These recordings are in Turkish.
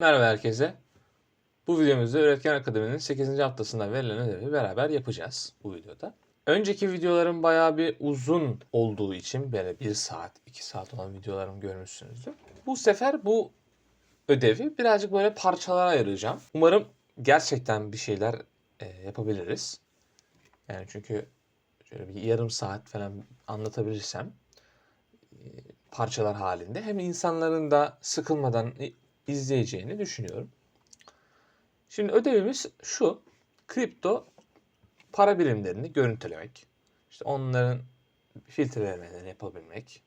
Merhaba herkese. Bu videomuzda Üretken Akademi'nin 8. haftasında verilen ödevi beraber yapacağız bu videoda. Önceki videolarım bayağı bir uzun olduğu için böyle 1 saat, 2 saat olan videolarımı görmüşsünüzdür. Bu sefer bu ödevi birazcık böyle parçalara ayıracağım. Umarım gerçekten bir şeyler e, yapabiliriz. Yani çünkü şöyle bir yarım saat falan anlatabilirsem e, parçalar halinde hem insanların da sıkılmadan izleyeceğini düşünüyorum. Şimdi ödevimiz şu. Kripto para birimlerini görüntülemek. İşte onların filtrelemelerini yapabilmek.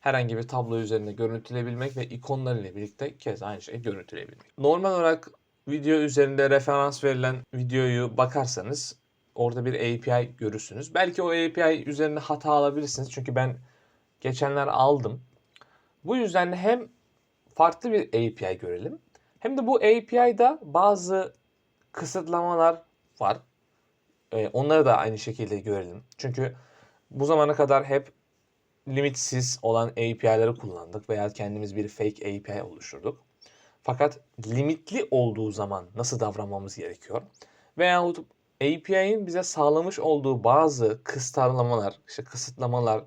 Herhangi bir tablo üzerinde görüntüleyebilmek ve ikonlarıyla birlikte kez aynı şeyi görüntüleyebilmek. Normal olarak video üzerinde referans verilen videoyu bakarsanız orada bir API görürsünüz. Belki o API üzerinde hata alabilirsiniz. Çünkü ben geçenler aldım. Bu yüzden de hem farklı bir API görelim. Hem de bu API'da bazı kısıtlamalar var. Ee, onları da aynı şekilde görelim. Çünkü bu zamana kadar hep limitsiz olan API'leri kullandık veya kendimiz bir fake API oluşturduk. Fakat limitli olduğu zaman nasıl davranmamız gerekiyor? Veyahut API'nin bize sağlamış olduğu bazı kısıtlamalar, işte kısıtlamalar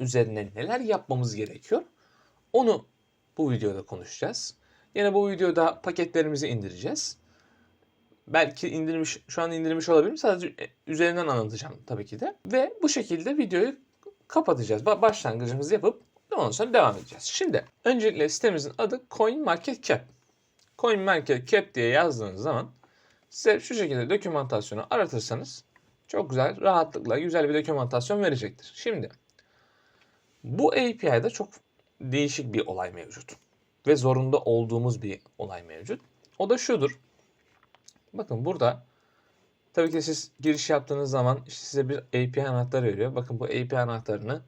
üzerine neler yapmamız gerekiyor? Onu bu videoda konuşacağız. Yine bu videoda paketlerimizi indireceğiz. Belki indirmiş, şu an indirmiş olabilirim. Sadece üzerinden anlatacağım tabii ki de. Ve bu şekilde videoyu kapatacağız. Ba- Başlangıcımızı yapıp ondan sonra devam edeceğiz. Şimdi öncelikle sitemizin adı CoinMarketCap. CoinMarketCap diye yazdığınız zaman size şu şekilde dokümantasyonu aratırsanız çok güzel, rahatlıkla güzel bir dokümantasyon verecektir. Şimdi bu API'de çok değişik bir olay mevcut. Ve zorunda olduğumuz bir olay mevcut. O da şudur. Bakın burada tabii ki siz giriş yaptığınız zaman işte size bir API anahtarı veriyor. Bakın bu API anahtarını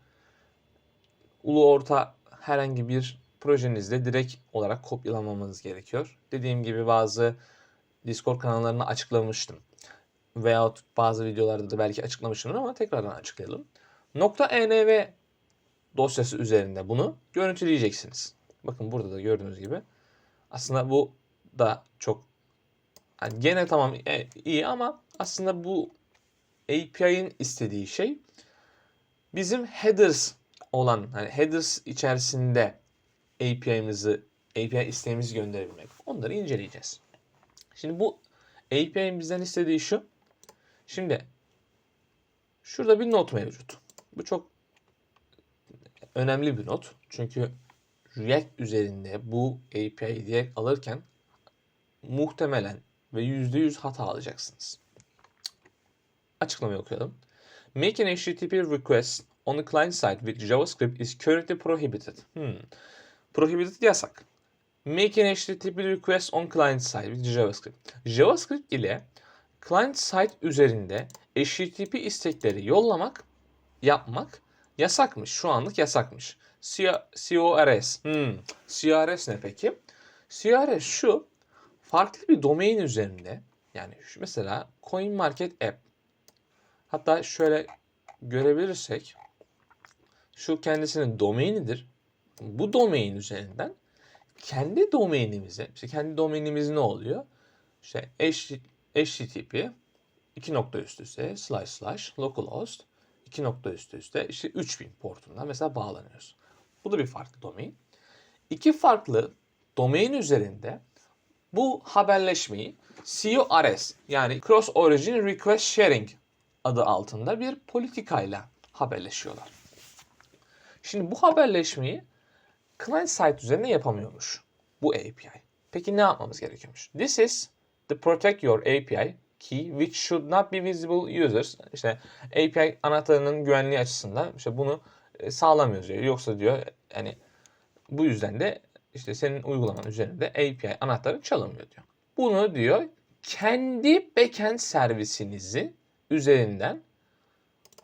ulu orta herhangi bir projenizde direkt olarak kopyalamanız gerekiyor. Dediğim gibi bazı Discord kanallarını açıklamıştım. Veyahut bazı videolarda da belki açıklamışımdır ama tekrardan açıklayalım. .env dosyası üzerinde bunu görüntüleyeceksiniz. Bakın burada da gördüğünüz gibi. Aslında bu da çok yani gene tamam e, iyi ama aslında bu API'nin istediği şey bizim headers olan hani headers içerisinde API'mizi API isteğimizi gönderebilmek. Onları inceleyeceğiz. Şimdi bu API'nin bizden istediği şu. Şimdi şurada bir not mevcut. Bu çok önemli bir not. Çünkü React üzerinde bu API'yi direkt alırken muhtemelen ve %100 hata alacaksınız. Açıklamayı okuyalım. Make an HTTP request on the client side with JavaScript is currently prohibited. Hmm. Prohibited yasak. Make an HTTP request on client side with JavaScript. JavaScript ile client side üzerinde HTTP istekleri yollamak, yapmak yasakmış. Şu anlık yasakmış. CRS. Hmm. CRS ne peki? CRS şu. Farklı bir domain üzerinde yani şu mesela CoinMarket App. Hatta şöyle görebilirsek şu kendisinin domainidir. Bu domain üzerinden kendi domainimize, işte kendi domainimiz ne oluyor? İşte HTTP iki nokta üst üste slash slash localhost 2 nokta üst üste işte 3000 portundan mesela bağlanıyoruz. Bu da bir farklı domain. İki farklı domain üzerinde bu haberleşmeyi CORS yani Cross Origin Request Sharing adı altında bir politikayla haberleşiyorlar. Şimdi bu haberleşmeyi client side üzerinde yapamıyormuş bu API. Peki ne yapmamız gerekiyormuş? This is the protect your API key which should not be visible users. İşte API anahtarının güvenliği açısından işte bunu e, sağlamıyoruz diyor. Yoksa diyor yani bu yüzden de işte senin uygulaman üzerinde API anahtarı çalınmıyor diyor. Bunu diyor kendi backend servisinizi üzerinden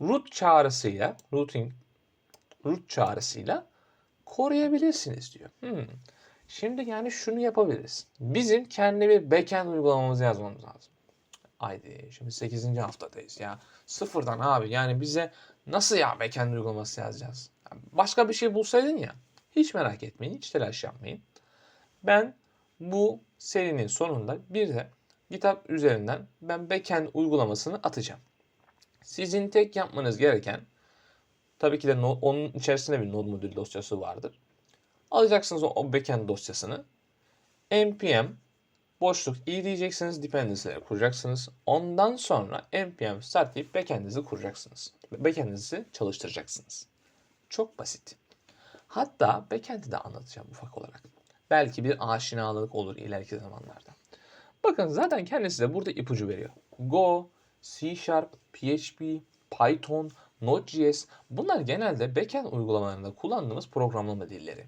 root çağrısıyla routing root çağrısıyla koruyabilirsiniz diyor. Hmm. Şimdi yani şunu yapabiliriz. Bizim kendi bir backend uygulamamızı yazmamız lazım. Haydi şimdi 8. haftadayız ya. Sıfırdan abi yani bize nasıl ya backend uygulaması yazacağız? Başka bir şey bulsaydın ya. Hiç merak etmeyin, hiç telaş yapmayın. Ben bu serinin sonunda bir de GitHub üzerinden ben backend uygulamasını atacağım. Sizin tek yapmanız gereken tabii ki de no- onun içerisinde bir node modül dosyası vardır. Alacaksınız o, o backend dosyasını. npm boşluk i diyeceksiniz, dependency'leri kuracaksınız. Ondan sonra npm start deyip backend'inizi kuracaksınız. Backend'inizi çalıştıracaksınız. Çok basit. Hatta backend'i de anlatacağım ufak olarak. Belki bir aşinalık olur ileriki zamanlarda. Bakın zaten kendisi de burada ipucu veriyor. Go, C Sharp, PHP, Python, Node.js bunlar genelde backend uygulamalarında kullandığımız programlama dilleri.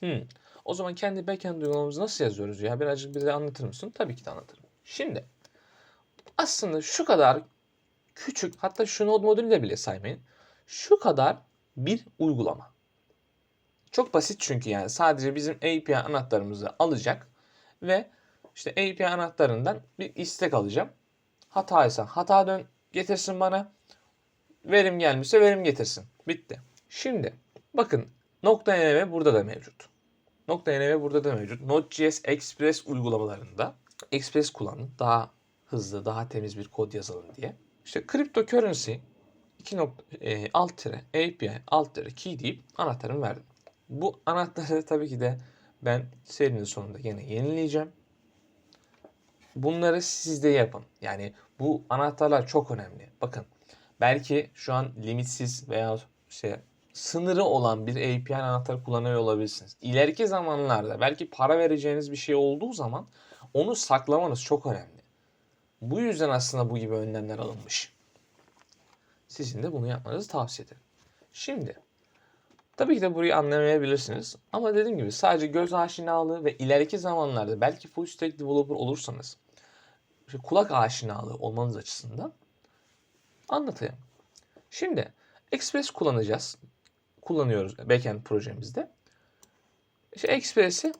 Hmm. O zaman kendi backend uygulamamızı nasıl yazıyoruz ya? Birazcık bize anlatır mısın? Tabii ki de anlatırım. Şimdi aslında şu kadar küçük hatta şu node modülü de bile saymayın. Şu kadar bir uygulama. Çok basit çünkü yani sadece bizim API anahtarımızı alacak ve işte API anahtarından bir istek alacağım. Hataysa hata dön getirsin bana. Verim gelmişse verim getirsin. Bitti. Şimdi bakın nokta .env burada da mevcut. Nokta .env burada da mevcut. Node.js Express uygulamalarında Express kullanın. Daha hızlı, daha temiz bir kod yazalım diye. İşte cryptocurrency 2 nokta, e, alt tire API alt tire key deyip anahtarımı verdim. Bu anahtarı tabii ki de ben serinin sonunda yine yenileyeceğim. Bunları siz de yapın. Yani bu anahtarlar çok önemli. Bakın belki şu an limitsiz veya şey sınırı olan bir API anahtarı kullanıyor olabilirsiniz. İleriki zamanlarda belki para vereceğiniz bir şey olduğu zaman onu saklamanız çok önemli. Bu yüzden aslında bu gibi önlemler alınmış. Sizin de bunu yapmanızı tavsiye ederim. Şimdi tabii ki de burayı anlamayabilirsiniz. Ama dediğim gibi sadece göz aşinalığı ve ileriki zamanlarda belki full stack developer olursanız işte kulak aşinalığı olmanız açısından anlatayım. Şimdi Express kullanacağız. Kullanıyoruz backend projemizde. İşte Express'i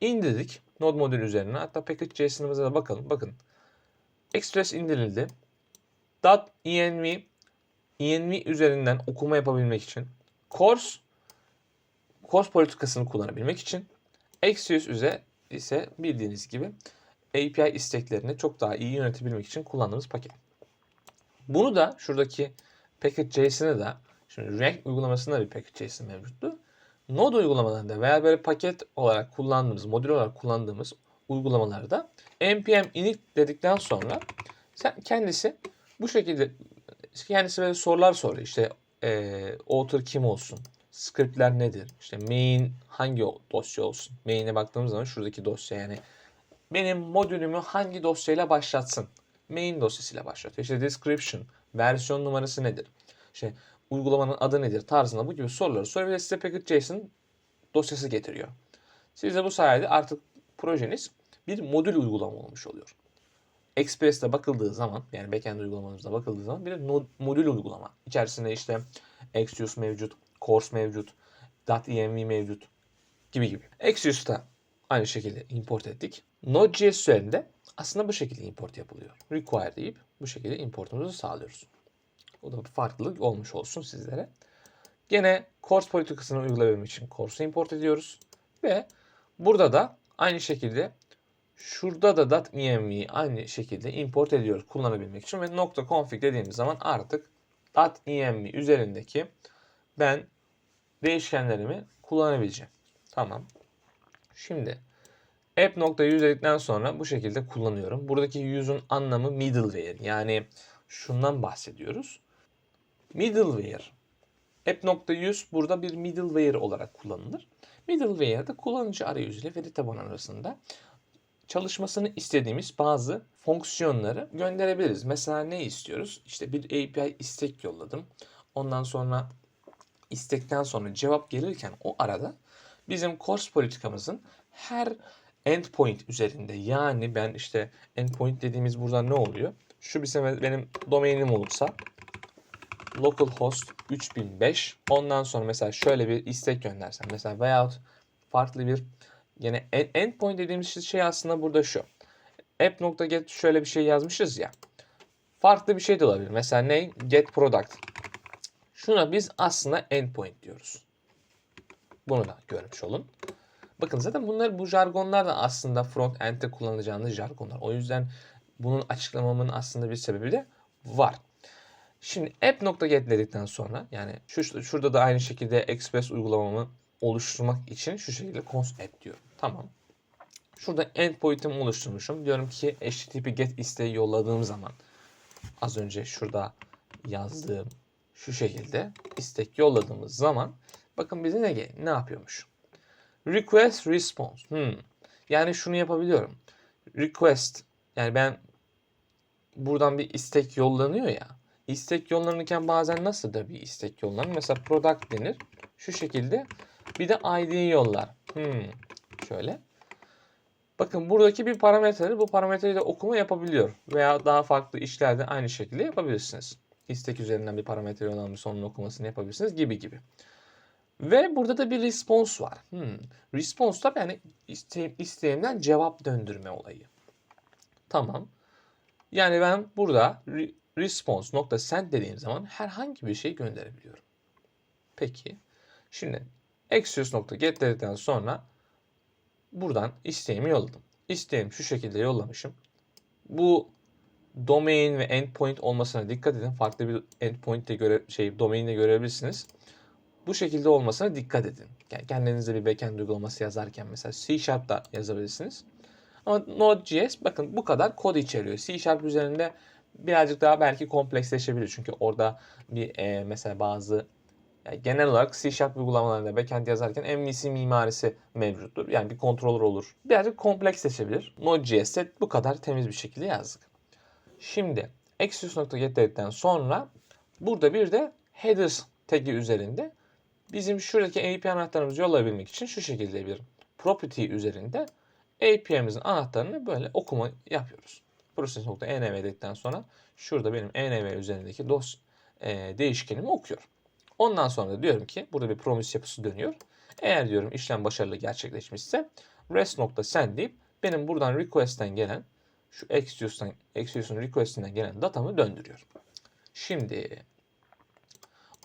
indirdik Node modülü üzerine. Hatta package.js'imize de bakalım. Bakın. Express indirildi. .env env üzerinden okuma yapabilmek için course course politikasını kullanabilmek için Axios üzere ise bildiğiniz gibi API isteklerini çok daha iyi yönetebilmek için kullandığımız paket. Bunu da şuradaki package.js'ine de şimdi React uygulamasında bir package.js mevcuttu. Node uygulamalarında veya böyle paket olarak kullandığımız, modül olarak kullandığımız uygulamalarda npm init dedikten sonra sen kendisi bu şekilde kendisi böyle sorular soruyor. İşte e, author kim olsun? Scriptler nedir? İşte main hangi dosya olsun? Main'e baktığımız zaman şuradaki dosya yani benim modülümü hangi dosyayla başlatsın? Main dosyasıyla başlatıyor. İşte description, versiyon numarası nedir? İşte uygulamanın adı nedir tarzında bu gibi soruları soruyor ve size package.json dosyası getiriyor. Siz de bu sayede artık projeniz bir modül uygulama olmuş oluyor. Express'te bakıldığı zaman yani backend uygulamanızda bakıldığı zaman bir nod- modül uygulama. İçerisinde işte Axios mevcut, Course mevcut, .env mevcut gibi gibi. Axios'ta aynı şekilde import ettik. Node.js üzerinde aslında bu şekilde import yapılıyor. Require deyip bu şekilde importumuzu sağlıyoruz. O da bir farklılık olmuş olsun sizlere. Gene course politikasını uygulayabilmek için course'u import ediyoruz. Ve burada da aynı şekilde şurada da .env aynı şekilde import ediyoruz kullanabilmek için ve nokta .config dediğimiz zaman artık .env üzerindeki ben değişkenlerimi kullanabileceğim. Tamam. Şimdi app.use dedikten sonra bu şekilde kullanıyorum. Buradaki use'un anlamı middleware. Yani şundan bahsediyoruz. Middleware. App.use burada bir middleware olarak kullanılır. Middleware'da kullanıcı arayüzü ile veri tabanı arasında çalışmasını istediğimiz bazı fonksiyonları gönderebiliriz. Mesela ne istiyoruz? İşte bir API istek yolladım. Ondan sonra istekten sonra cevap gelirken o arada bizim course politikamızın her endpoint üzerinde yani ben işte endpoint dediğimiz burada ne oluyor? Şu bir benim domainim olursa localhost 3005 ondan sonra mesela şöyle bir istek göndersem mesela veyahut farklı bir yine en- endpoint dediğimiz şey aslında burada şu. app.get şöyle bir şey yazmışız ya. Farklı bir şey de olabilir. Mesela ne? Get product. Şuna biz aslında endpoint diyoruz. Bunu da görmüş olun. Bakın zaten bunlar bu jargonlar da aslında front end'de kullanacağınız jargonlar. O yüzden bunun açıklamamın aslında bir sebebi de var. Şimdi app.get dedikten sonra yani şu şurada da aynı şekilde Express uygulamamı oluşturmak için şu şekilde const app diyorum. Tamam. Şurada endpoint'imi oluşturmuşum. Diyorum ki HTTP get isteği yolladığım zaman az önce şurada yazdığım şu şekilde istek yolladığımız zaman bakın bize ne ne yapıyormuş? Request response. Hmm. Yani şunu yapabiliyorum. Request yani ben buradan bir istek yollanıyor ya. İstek yollanırken bazen nasıl da bir istek yollanır? Mesela product denir. Şu şekilde bir de ID yollar. Hmm. Şöyle. Bakın buradaki bir parametreleri bu parametreyi de okuma yapabiliyor. Veya daha farklı işlerde aynı şekilde yapabilirsiniz. İstek üzerinden bir parametre yollanmış onun okumasını yapabilirsiniz gibi gibi. Ve burada da bir response var. Hmm. Response da yani iste, isteğimden cevap döndürme olayı. Tamam. Yani ben burada response.send dediğim zaman herhangi bir şey gönderebiliyorum. Peki. Şimdi axios.get dedikten sonra buradan isteğimi yolladım. İsteğimi şu şekilde yollamışım. Bu domain ve endpoint olmasına dikkat edin. Farklı bir endpoint de göre şey domain de görebilirsiniz. Bu şekilde olmasına dikkat edin. Yani kendinize bir backend uygulaması yazarken mesela C da yazabilirsiniz. Ama Node.js bakın bu kadar kod içeriyor. C üzerinde birazcık daha belki kompleksleşebilir. Çünkü orada bir e, mesela bazı yani genel olarak C Sharp uygulamalarında backend yazarken MVC mimarisi mevcuttur. Yani bir controller olur. Birazcık kompleksleşebilir. Node.js'te bu kadar temiz bir şekilde yazdık. Şimdi Axios.get dedikten sonra burada bir de headers tagi üzerinde bizim şuradaki API anahtarımızı yollayabilmek için şu şekilde bir property üzerinde API'mizin anahtarını böyle okuma yapıyoruz. Process.env dedikten sonra şurada benim env üzerindeki dos e, değişkenimi okuyor. Ondan sonra da diyorum ki burada bir promise yapısı dönüyor. Eğer diyorum işlem başarılı gerçekleşmişse rest.send deyip benim buradan request'ten gelen şu Axios'un request'inden gelen datamı döndürüyor. Şimdi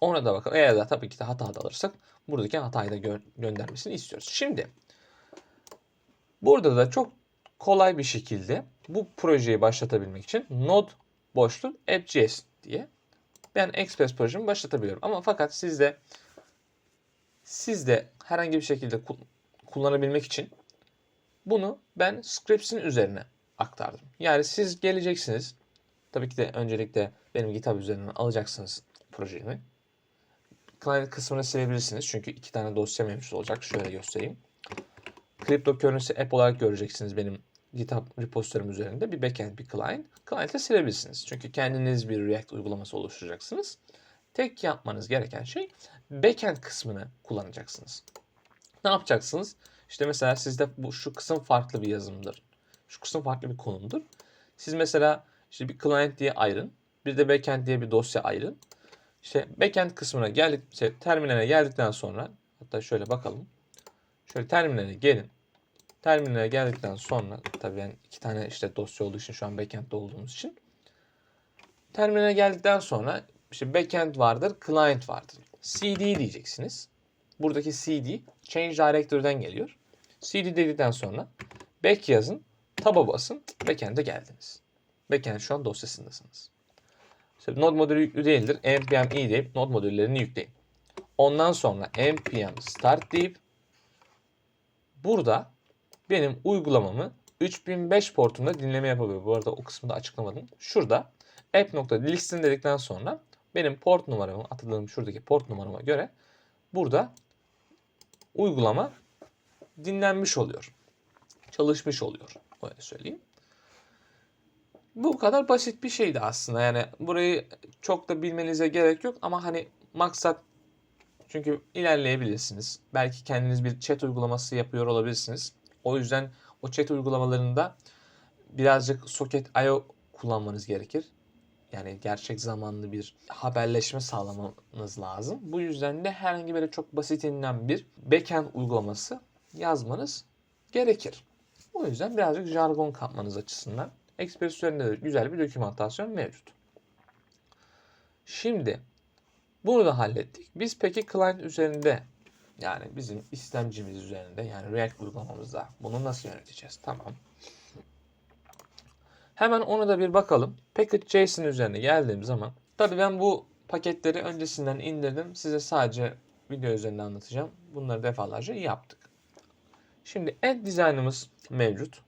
ona da bakalım. Eğer de tabii ki de hata da alırsak buradaki hatayı da gö- göndermesini istiyoruz. Şimdi burada da çok kolay bir şekilde bu projeyi başlatabilmek için node boşluk app.js diye ben Express projemi başlatabiliyorum. Ama fakat siz de siz de herhangi bir şekilde ku- kullanabilmek için bunu ben Scripts'in üzerine aktardım. Yani siz geleceksiniz. Tabii ki de öncelikle benim GitHub üzerinden alacaksınız projemi. Client kısmını silebilirsiniz. Çünkü iki tane dosya mevcut olacak. Şöyle göstereyim. Cryptocurrency app olarak göreceksiniz benim GitHub repository'm üzerinde bir backend, bir client. Client'ı silebilirsiniz. Çünkü kendiniz bir React uygulaması oluşturacaksınız. Tek yapmanız gereken şey backend kısmını kullanacaksınız. Ne yapacaksınız? İşte mesela sizde bu şu kısım farklı bir yazımdır. Şu kısım farklı bir konumdur. Siz mesela işte bir client diye ayırın. Bir de backend diye bir dosya ayırın. İşte backend kısmına geldik, işte terminale geldikten sonra hatta şöyle bakalım. Şöyle terminale gelin. Terminale geldikten sonra tabii ben iki tane işte dosya olduğu için şu an backend'de olduğumuz için terminale geldikten sonra işte backend vardır, client vardır. CD diyeceksiniz. Buradaki CD change directory'den geliyor. CD dedikten sonra back yazın, tab'a basın, backend'e geldiniz. Backend şu an dosyasındasınız. İşte node modülü yüklü değildir. npm i deyip node modüllerini yükleyin. Ondan sonra npm start deyip burada benim uygulamamı 3005 portunda dinleme yapabiliyor. Bu arada o kısmı da açıklamadım. Şurada app.listen dedikten sonra benim port numaramı atadığım şuradaki port numarama göre burada uygulama dinlenmiş oluyor. Çalışmış oluyor. Öyle söyleyeyim. Bu kadar basit bir şeydi aslında. Yani burayı çok da bilmenize gerek yok ama hani maksat çünkü ilerleyebilirsiniz. Belki kendiniz bir chat uygulaması yapıyor olabilirsiniz. O yüzden o chat uygulamalarında birazcık Socket.io kullanmanız gerekir. Yani gerçek zamanlı bir haberleşme sağlamanız lazım. Bu yüzden de herhangi böyle çok basitinden bir backend uygulaması yazmanız gerekir. O yüzden birazcık jargon kapmanız açısından Express üzerinde de güzel bir dokümantasyon mevcut. Şimdi bunu da hallettik. Biz peki client üzerinde Yani bizim istemcimiz üzerinde yani React uygulamamızda bunu nasıl yöneteceğiz? Tamam. Hemen onu da bir bakalım. Package.json üzerine geldiğim zaman tabii ben bu paketleri öncesinden indirdim. Size sadece video üzerinde anlatacağım. Bunları defalarca yaptık. Şimdi end design'ımız mevcut.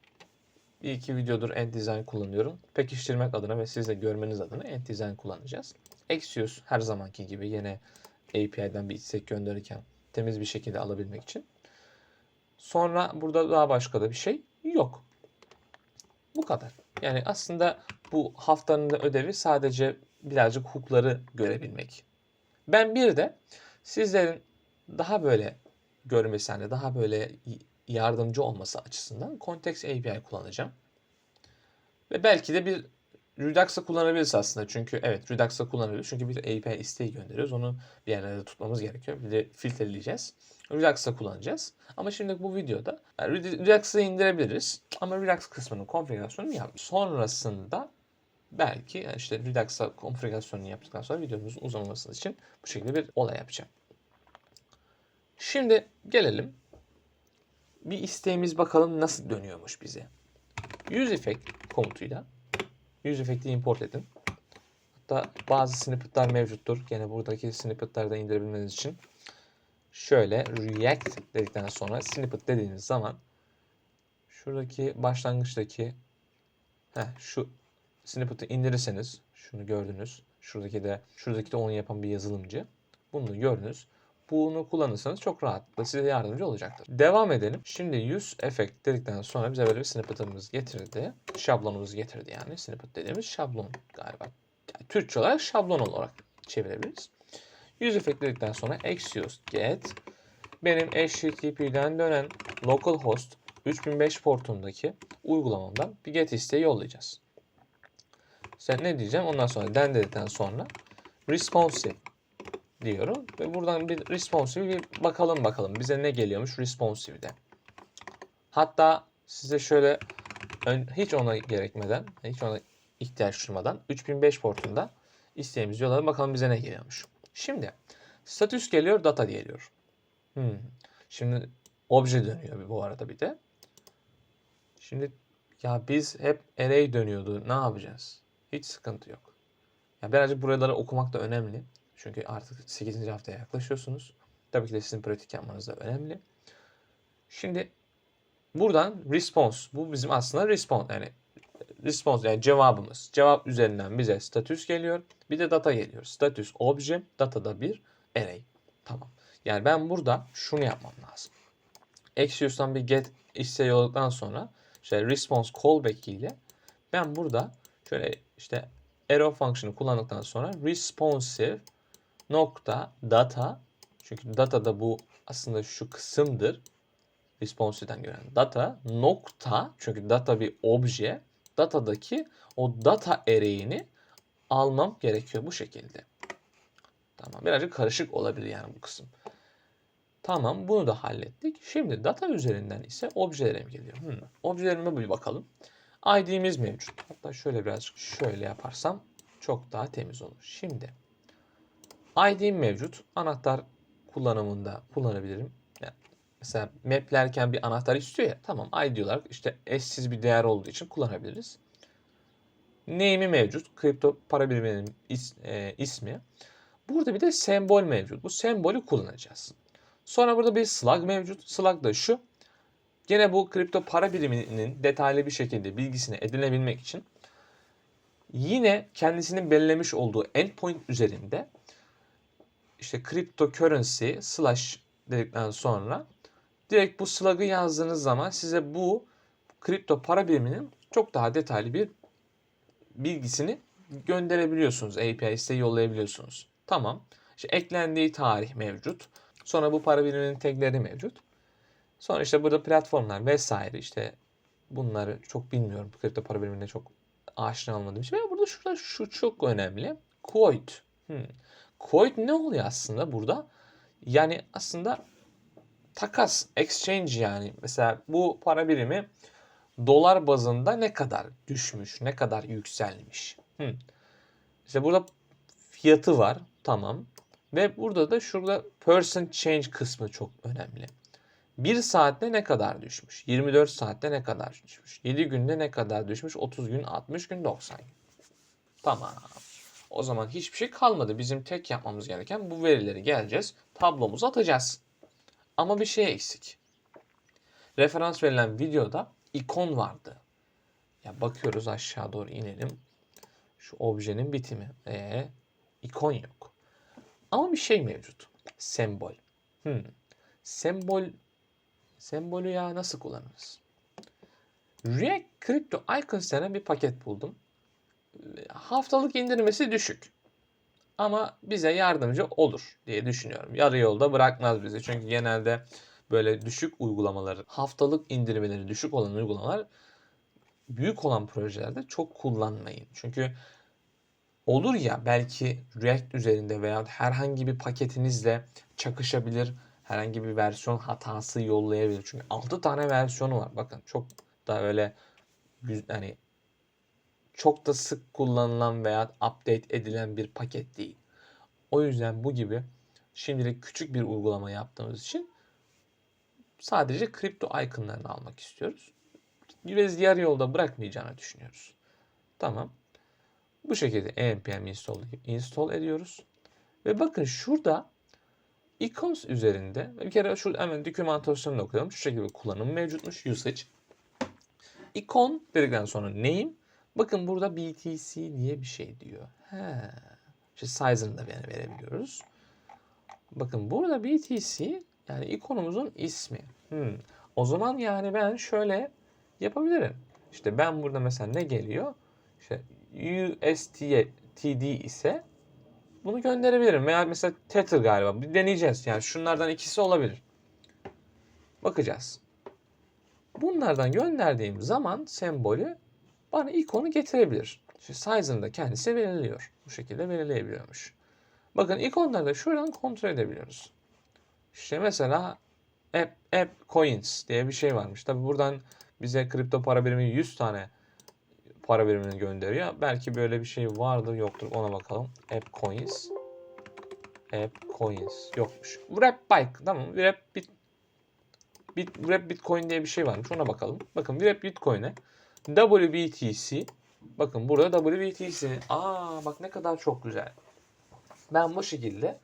Bir iki videodur end design kullanıyorum. Pekiştirmek adına ve siz de görmeniz adına end design kullanacağız. Axios her zamanki gibi yine API'den bir istek gönderirken temiz bir şekilde alabilmek için. Sonra burada daha başka da bir şey yok. Bu kadar. Yani aslında bu haftanın da ödevi sadece birazcık hook'ları görebilmek. Ben bir de sizlerin daha böyle görmesi hani daha böyle yardımcı olması açısından Context API kullanacağım. Ve belki de bir Redux'ı kullanabiliriz aslında. Çünkü evet Redux'ı kullanabiliriz. Çünkü bir API isteği gönderiyoruz. Onu bir yerlerde tutmamız gerekiyor. Bir de filtreleyeceğiz. Redux'ı kullanacağız. Ama şimdi bu videoda yani Redux'ı indirebiliriz. Ama Redux kısmının konfigürasyonunu yap. Sonrasında belki işte Redux'a konfigürasyonunu yaptıktan sonra videomuzun uzamaması için bu şekilde bir olay yapacağım. Şimdi gelelim. Bir isteğimiz bakalım nasıl dönüyormuş bize. Use effect komutuyla use effect'i import edin. Hatta bazı snippet'lar mevcuttur. Gene buradaki snippet'ları da indirebilmeniz için şöyle react dedikten sonra snippet dediğiniz zaman şuradaki başlangıçtaki heh, şu snippet'ı indirirseniz şunu gördünüz. Şuradaki de şuradaki de onu yapan bir yazılımcı. Bunu gördünüz. Bunu kullanırsanız çok rahatlıkla size yardımcı olacaktır. Devam edelim. Şimdi use effect dedikten sonra bize böyle bir snippet'ımız getirdi. Şablonumuz getirdi yani. Snippet dediğimiz şablon galiba. Yani Türkçe olarak şablon olarak çevirebiliriz. Use effect dedikten sonra axios get benim HTTP'den dönen localhost 3005 portundaki uygulamamdan bir get isteği yollayacağız. Sen ne diyeceğim? Ondan sonra den dedikten sonra responsive diyorum. Ve buradan bir responsive bir bakalım bakalım. Bize ne geliyormuş responsive'de. Hatta size şöyle hiç ona gerekmeden, hiç ona ihtiyaç duymadan 3005 portunda isteğimizi yollayalım. Bakalım bize ne geliyormuş. Şimdi status geliyor, data geliyor. Hmm. Şimdi obje dönüyor bu arada bir de. Şimdi ya biz hep array dönüyordu. Ne yapacağız? Hiç sıkıntı yok. Ya birazcık buraları okumak da önemli. Çünkü artık 8. haftaya yaklaşıyorsunuz. Tabii ki de sizin pratik yapmanız da önemli. Şimdi buradan response. Bu bizim aslında response yani response yani cevabımız. Cevap üzerinden bize status geliyor. Bir de data geliyor. Status obje, data da bir array. Tamam. Yani ben burada şunu yapmam lazım. Axios'tan bir get isteği olduktan sonra işte response callback ile ben burada şöyle işte arrow function'ı kullandıktan sonra responsive nokta data çünkü data da bu aslında şu kısımdır. Responsive'den gelen data nokta çünkü data bir obje. Datadaki o data array'ini almam gerekiyor bu şekilde. Tamam birazcık karışık olabilir yani bu kısım. Tamam bunu da hallettik. Şimdi data üzerinden ise objelere mi geliyor? Hmm. Objelerime bir bakalım. ID'miz mevcut. Hatta şöyle birazcık şöyle yaparsam çok daha temiz olur. Şimdi ID mevcut. Anahtar kullanımında kullanabilirim. Yani mesela maplerken bir anahtar istiyor ya. Tamam ID olarak işte eşsiz bir değer olduğu için kullanabiliriz. Name'i mevcut. Kripto para biriminin is, e, ismi. Burada bir de sembol mevcut. Bu sembolü kullanacağız. Sonra burada bir slug mevcut. Slug da şu. Gene bu kripto para biriminin detaylı bir şekilde bilgisini edinebilmek için yine kendisinin belirlemiş olduğu endpoint üzerinde işte cryptocurrency slash dedikten sonra direkt bu slug'ı yazdığınız zaman size bu kripto para biriminin çok daha detaylı bir bilgisini gönderebiliyorsunuz. API isteği yollayabiliyorsunuz. Tamam. İşte eklendiği tarih mevcut. Sonra bu para biriminin tagleri mevcut. Sonra işte burada platformlar vesaire işte bunları çok bilmiyorum. Kripto para biriminde çok aşina olmadığım için. Ve burada şurada şu çok önemli. Quote. Hmm. Quote ne oluyor aslında burada? Yani aslında takas, exchange yani. Mesela bu para birimi dolar bazında ne kadar düşmüş, ne kadar yükselmiş. Hmm. İşte burada fiyatı var. Tamam. Ve burada da şurada percent change kısmı çok önemli. 1 saatte ne kadar düşmüş? 24 saatte ne kadar düşmüş? 7 günde ne kadar düşmüş? 30 gün, 60 gün, 90 gün. Tamam. O zaman hiçbir şey kalmadı. Bizim tek yapmamız gereken bu verileri geleceğiz. Tablomuza atacağız. Ama bir şey eksik. Referans verilen videoda ikon vardı. Ya bakıyoruz aşağı doğru inelim. Şu objenin bitimi. Ee, ikon yok. Ama bir şey mevcut. Sembol. Hmm. Sembol sembolü ya nasıl kullanırız? React Crypto Icons denen bir paket buldum. Haftalık indirmesi düşük. Ama bize yardımcı olur diye düşünüyorum. Yarı yolda bırakmaz bizi. Çünkü genelde böyle düşük uygulamaları, haftalık indirmeleri düşük olan uygulamalar büyük olan projelerde çok kullanmayın. Çünkü olur ya belki React üzerinde veya herhangi bir paketinizle çakışabilir, herhangi bir versiyon hatası yollayabilir. Çünkü 6 tane versiyonu var. Bakın çok da öyle hani çok da sık kullanılan veya update edilen bir paket değil. O yüzden bu gibi şimdilik küçük bir uygulama yaptığımız için sadece kripto iconlarını almak istiyoruz. Ve yarı yolda bırakmayacağını düşünüyoruz. Tamam. Bu şekilde npm install, install ediyoruz. Ve bakın şurada icons üzerinde bir kere şurada hemen dokümantasyonunu okuyalım. Şu şekilde kullanım mevcutmuş. Usage. Icon dedikten sonra name. Bakın burada BTC diye bir şey diyor. He. İşte size'ını da yani verebiliyoruz. Bakın burada BTC yani ikonumuzun ismi. Hmm. O zaman yani ben şöyle yapabilirim. İşte ben burada mesela ne geliyor? İşte USTD ise bunu gönderebilirim. Veya mesela Tether galiba. Bir deneyeceğiz. Yani şunlardan ikisi olabilir. Bakacağız. Bunlardan gönderdiğim zaman sembolü bana ikonu getirebilir. İşte size'ını da kendisi belirliyor. Bu şekilde belirleyebiliyormuş. Bakın ikonları da şuradan kontrol edebiliyoruz. İşte mesela app, app coins diye bir şey varmış. Tabi buradan bize kripto para birimi 100 tane para birimini gönderiyor. Belki böyle bir şey vardır yoktur ona bakalım. App coins. App coins yokmuş. Wrap bike tamam. Wrap bit, bit Wrap bitcoin diye bir şey varmış ona bakalım. Bakın Wrap bitcoin'e WBTC bakın burada WBTC. Aa bak ne kadar çok güzel. Ben bu şekilde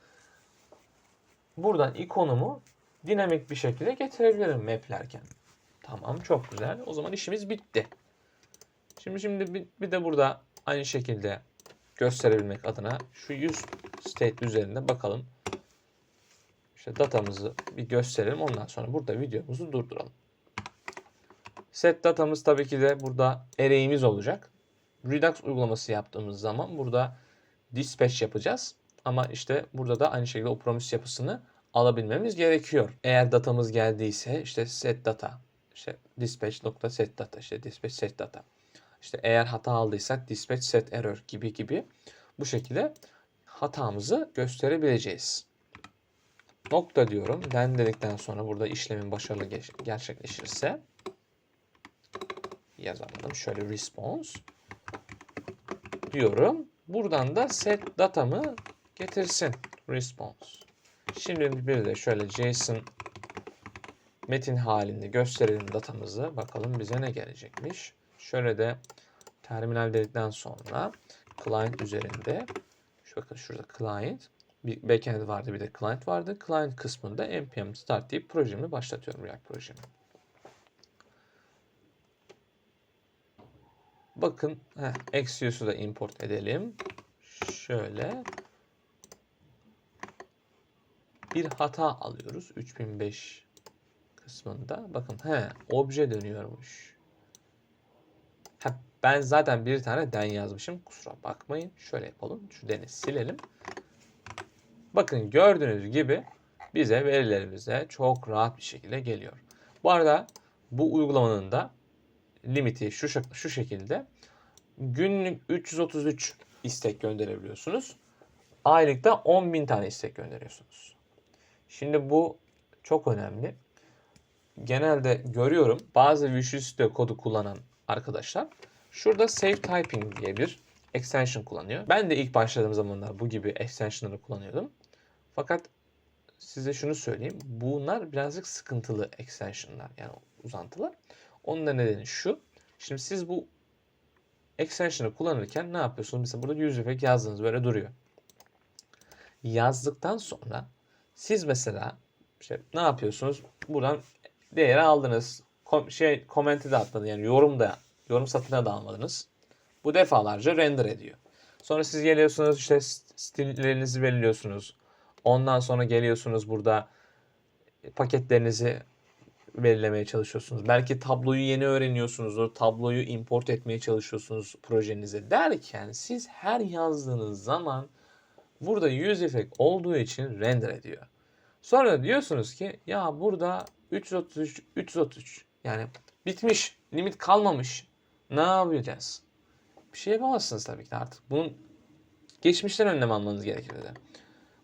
buradan ikonumu dinamik bir şekilde getirebilirim maplerken. Tamam çok güzel. O zaman işimiz bitti. Şimdi şimdi bir, de burada aynı şekilde gösterebilmek adına şu 100 state üzerinde bakalım. İşte datamızı bir gösterelim. Ondan sonra burada videomuzu durduralım. Set datamız tabii ki de burada array'imiz olacak. Redux uygulaması yaptığımız zaman burada dispatch yapacağız. Ama işte burada da aynı şekilde o promise yapısını alabilmemiz gerekiyor. Eğer datamız geldiyse işte set data, işte dispatch.set data, işte dispatch set data. İşte eğer hata aldıysak dispatch set error gibi gibi bu şekilde hatamızı gösterebileceğiz. Nokta diyorum. Den dedikten sonra burada işlemin başarılı gerçekleşirse yazamadım. Şöyle response diyorum. Buradan da set datamı getirsin. Response. Şimdi bir de şöyle JSON metin halinde gösterelim datamızı. Bakalım bize ne gelecekmiş. Şöyle de terminal dedikten sonra client üzerinde şu bakın şurada client bir backend vardı bir de client vardı. Client kısmında npm start deyip projemi başlatıyorum React projemi. Bakın heh, Axios'u da import edelim. Şöyle bir hata alıyoruz 3005 kısmında. Bakın he obje dönüyormuş. Ha, ben zaten bir tane den yazmışım. Kusura bakmayın. Şöyle yapalım. Şu deni silelim. Bakın gördüğünüz gibi bize verilerimize çok rahat bir şekilde geliyor. Bu arada bu uygulamanın da limiti şu, şu şekilde. Günlük 333 istek gönderebiliyorsunuz. Aylıkta 10.000 tane istek gönderiyorsunuz. Şimdi bu çok önemli. Genelde görüyorum bazı Visual Studio kodu kullanan arkadaşlar şurada Save Typing diye bir extension kullanıyor. Ben de ilk başladığım zamanlar bu gibi extensionları kullanıyordum. Fakat size şunu söyleyeyim. Bunlar birazcık sıkıntılı extensionlar yani uzantılar. Onun da nedeni şu. Şimdi siz bu extension'ı kullanırken ne yapıyorsunuz? Mesela burada yüz efekt yazdınız böyle duruyor. Yazdıktan sonra siz mesela işte ne yapıyorsunuz? Buradan değeri aldınız. Kom şey komenti de atmadınız. Yani yorum da yorum satına da almadınız. Bu defalarca render ediyor. Sonra siz geliyorsunuz işte st- stillerinizi belirliyorsunuz. Ondan sonra geliyorsunuz burada paketlerinizi belirlemeye çalışıyorsunuz. Belki tabloyu yeni öğreniyorsunuzdur. Tabloyu import etmeye çalışıyorsunuz projenize derken siz her yazdığınız zaman burada yüz efekt olduğu için render ediyor. Sonra diyorsunuz ki ya burada 333 333 yani bitmiş, limit kalmamış. Ne yapacağız? Bir şey yapamazsınız tabii ki artık. Bunun geçmişten önlem almanız gerekir de.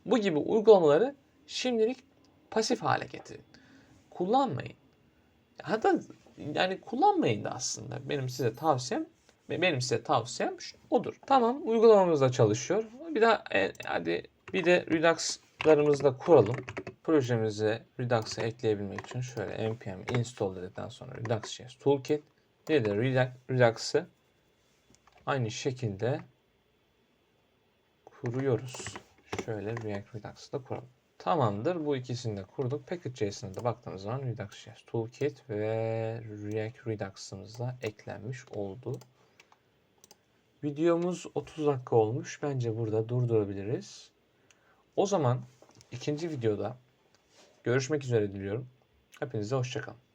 Bu gibi uygulamaları şimdilik pasif hale getirin. Kullanmayın. Hatta yani kullanmayın da aslında. Benim size tavsiyem benim size tavsiyem odur. Tamam uygulamamız da çalışıyor. Bir daha e, hadi bir de Redux'larımızı da kuralım. Projemize Redux'ı ekleyebilmek için şöyle npm install dedikten sonra Redux.js toolkit bir de Redux- Redux'ı aynı şekilde kuruyoruz. Şöyle React Redux'ı da kuralım. Tamamdır. Bu ikisini de kurduk. Package.js'ine de baktığımız zaman Redux.js Toolkit ve React Redux'ımız da eklenmiş oldu. Videomuz 30 dakika olmuş. Bence burada durdurabiliriz. O zaman ikinci videoda görüşmek üzere diliyorum. Hepinize hoşçakalın.